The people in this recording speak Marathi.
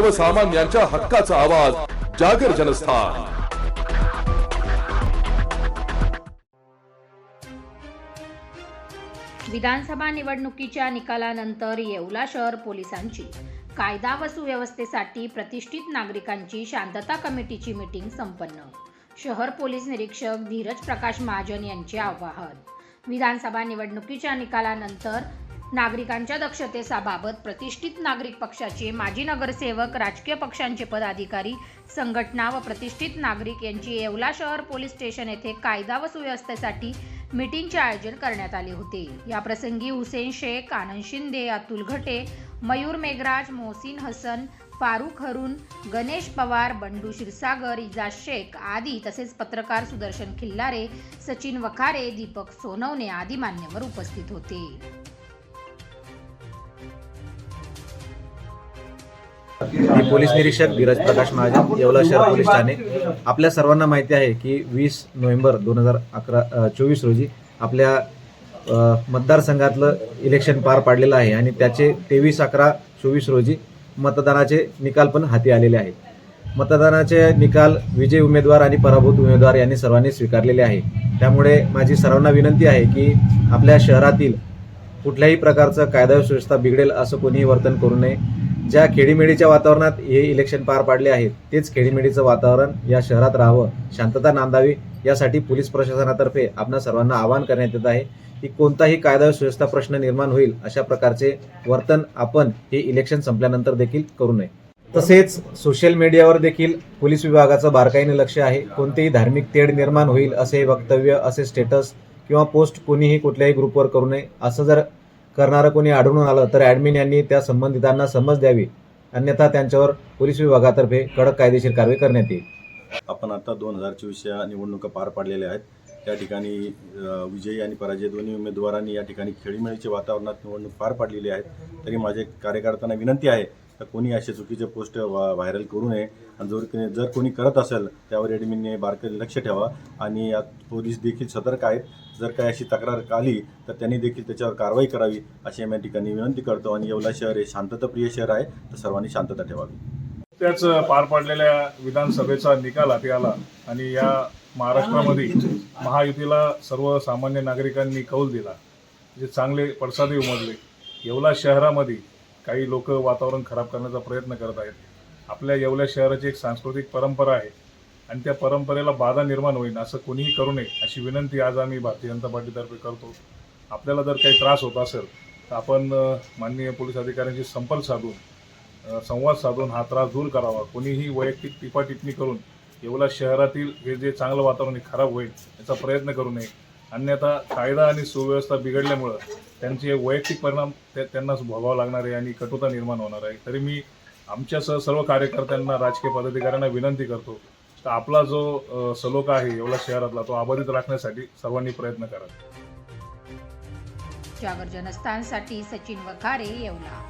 सर्वसामान्यांच्या हक्काचा आवाज जागर जनस्थान. विधानसभा निवडणुकीच्या निकालानंतर येवला शहर पोलिसांची. कायदा व सुव्यवस्थेसाठी प्रतिष्ठित नागरिकांची शांतता कमिटीची मीटिंग संपन्न. शहर पोलीस निरीक्षक धीरज प्रकाश महाजन यांचे आवाहन. विधानसभा निवडणुकीच्या निकालानंतर नागरिकांच्या दक्षतेसाबाबत प्रतिष्ठित नागरिक पक्षाचे माजी नगरसेवक राजकीय पक्षांचे पदाधिकारी संघटना व प्रतिष्ठित नागरिक यांची येवला शहर पोलीस स्टेशन येथे कायदा व सुव्यवस्थेसाठी मीटिंगचे आयोजन करण्यात आले होते. या प्रसंगी हुसेन शेख आनंद शिंदे अतुल घटे मयूर मेघराज मोहसिन हसन फारुख हरून गणेश पवार बंडू क्षीरसागर इजाज शेख आदी तसेच पत्रकार सुदर्शन खिल्लारे सचिन वखारे दीपक सोनवणे आदी मान्यवर उपस्थित होते. मी पोलीस निरीक्षक धीरज प्रकाश महाजन येवला शहर पोलीस ठाणे. आपल्या सर्वांना माहिती आहे की वीस नोव्हेंबर दोन हजार अकरा चोवीस रोजी आपल्या मतदारसंघातलं इलेक्शन पार पाडलेलं आहे आणि त्याचे तेवीस अकरा चोवीस रोजी मतदानाचे निकाल पण हाती आलेले आहेत. मतदानाचे निकाल विजय उमेदवार आणि पराभूत उमेदवार यांनी सर्वांनी स्वीकारलेले आहे. त्यामुळे माझी सर्वांना विनंती आहे की आपल्या शहरातील कुठल्याही प्रकारचं कायदा सुव्यवस्था बिघडेल असं कोणीही वर्तन करू नये. ज्या खेडीमेडीच्या वातावरणात हे इलेक्शन पार पाडले आहेत तेच खेडीमेडीचं वातावरण या शहरात राहावं शांतता नांदावी यासाठी पोलीस प्रशासनातर्फे आपणा सर्वांना आवाहन करण्यात येत आहे की कोणताही कायदा व सुव्यवस्था प्रश्न निर्माण होईल अशा प्रकारचे वर्तन आपण हे इलेक्शन संपल्यानंतर देखील करू नये. तसेच सोशल मीडियावर देखील पोलीस विभागाचं बारकाईने लक्ष आहे. कोणतेही धार्मिक तेढ निर्माण होईल असे वक्तव्य असे स्टेटस किंवा पोस्ट कोणीही कुठल्याही ग्रुपवर करू नये असं जर करणारं कोणी आढळून आलं तर ॲडमिन यांनी त्या संबंधितांना समज द्यावी. अन्यथा त्यांच्यावर पोलीस विभागातर्फे कडक कायदेशीर कारवाई करण्यात येईल. आपण आता दोन हजार चोवीसच्या निवडणुका पार पाडलेल्या आहेत. त्या ठिकाणी विजयी आणि पराजय दोन्ही उमेदवारांनी या ठिकाणी खेळीमेळीच्या वातावरणात निवडणूक पार पाडलेली आहे तरी माझे कार्यकर्त्यांना विनंती आहे तर कोणी असे चुकीचे पोस्ट व्हायरल करू नये. आणि जर जर कोणी करत असेल त्यावर एडमिनने बारकाईने लक्ष ठेवा. आणि यात पोलीस देखील सतर्क आहेत. जर काही अशी तक्रार आली तर त्यांनी देखील त्याच्यावर कारवाई करावी अशी आम्ही या ठिकाणी विनंती करतो. आणि येवला शहर हे शांतताप्रिय शहर आहे तर सर्वांनी शांतता ठेवावी. त्याच पार पडलेल्या विधानसभेचा निकाल हाती आला. आणि या महाराष्ट्रामध्ये महायुतीला सर्वसामान्य नागरिकांनी कौल दिला. जे चांगले पडसादही उमजले येवला शहरामध्ये काही लोक वातावरण खराब करण्याचा प्रयत्न करत आहेत. आपल्या येवल्या शहराची एक सांस्कृतिक परंपरा आहे आणि त्या परंपरेला बाधा निर्माण होईल असं कोणीही करू नये अशी विनंती आज आम्ही भारतीय जनता पार्टीतर्फे करतो. आपल्याला जर काही त्रास होत असेल तर आपण माननीय पोलीस अधिकाऱ्यांशी संपर्क साधून संवाद साधून हा त्रास दूर करावा. कोणीही वैयक्तिक टिपाटिपणी करून येवला शहरातील हे जे चांगलं वातावरण खराब होईल याचा प्रयत्न करू नये. अन्यथा कायदा आणि सुव्यवस्था बिघडल्यामुळं त्यांचे वैयक्तिक परिणाम ते त्यांनाच भोगावा लागणार आहे आणि कटुता निर्माण होणार आहे. तरी मी आमच्यासह सर्व कार्यकर्त्यांना राजकीय पदाधिकाऱ्यांना विनंती करतो तर आपला जो सलोका सलोखा आहे एवढा शहरातला तो अबाधित राखण्यासाठी सर्वांनी प्रयत्न करा. जागर जनस्थानसाठी सचिन वखारे येवला.